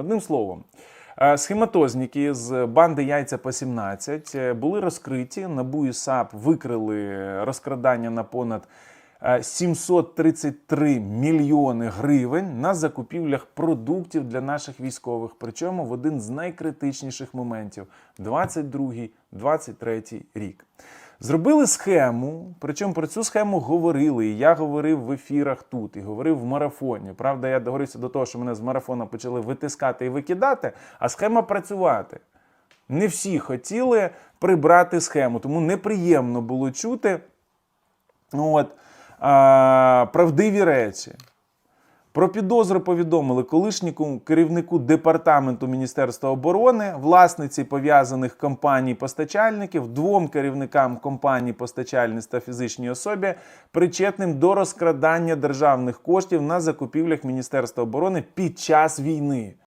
Одним словом, е, схематозники з банди Яйця по 17 е, були розкриті. НАБУ і САП викрили розкрадання на понад 733 мільйони гривень на закупівлях продуктів для наших військових. Причому в один з найкритичніших моментів 22-23 рік. Зробили схему, причому про цю схему говорили. І я говорив в ефірах тут, і говорив в марафоні. Правда, я договорився до того, що мене з марафона почали витискати і викидати, а схема працювати. Не всі хотіли прибрати схему, тому неприємно було чути ну, от, а, правдиві речі. Про підозру повідомили колишньому керівнику департаменту Міністерства оборони, власниці пов'язаних компаній-постачальників, двом керівникам компаній постачальниць та фізичній особі, причетним до розкрадання державних коштів на закупівлях Міністерства оборони під час війни.